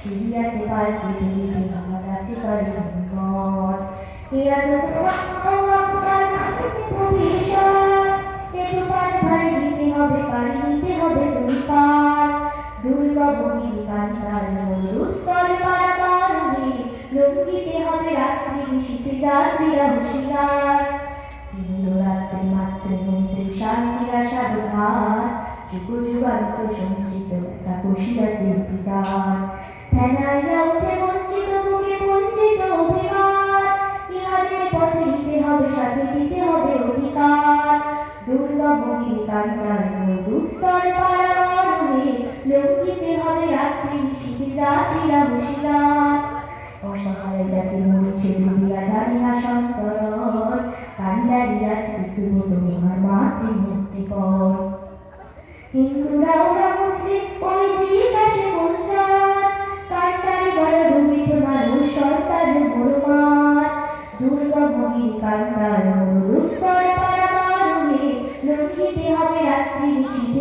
ছিড়িয়াছে পাল্টে ঢেলে আমার কাছে পার ভারী দিতে হবে পারি নিতে হবে তুমি পার দুর্গমণির কান্তার মরুস্তর পারাপারে লঙ্ঘিতে হবে রাত্রি শীতে মাত্র মন্ত্রী শান্তিরা যুগ যুগান্ত সঞ্চিত কষিয়াছে পিতার ফেনাইয়া উঠে বঞ্চিত বুকে বঞ্চিত অভিমান ইহাদের পথে নিতে হবে সাথে দিতে হবে অধিকার দুর্গমণি কান্তার দুস্তর পারাবারে লঙ্ঘিতে হবে রাত্রি শীতে জাতিরা হুঁশিয়ার অসহায় জাতি মরছে ডুবিয়া জানিয়া সন্তরণ কান্দারিয়া শিশু তোমার মাতৃমূর্তি পর। হিন্দুরা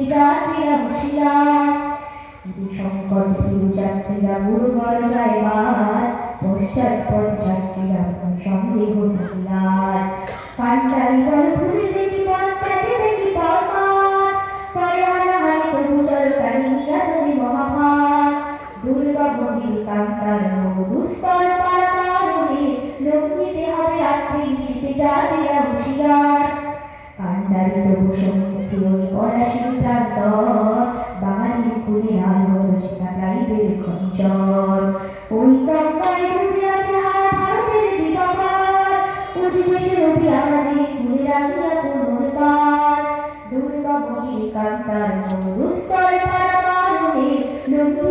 যাত্রীরা হুঁশিয়ার যদি সংকট দুর্গা লঙ্ঘিতে হবে শীতে যাত্রীরা সিদ্ধান্ত বাঙালি কুড়ি আলো সেটা গাইদের খঞ্চর ওই গঙ্গায় ডুবে আছে হার ভারতের আমাদের দুর্গা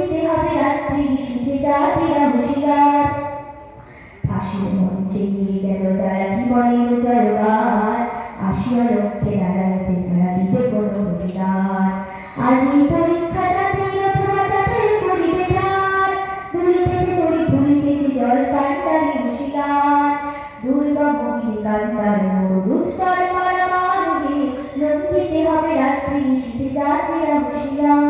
মরুস্তর পারাবারে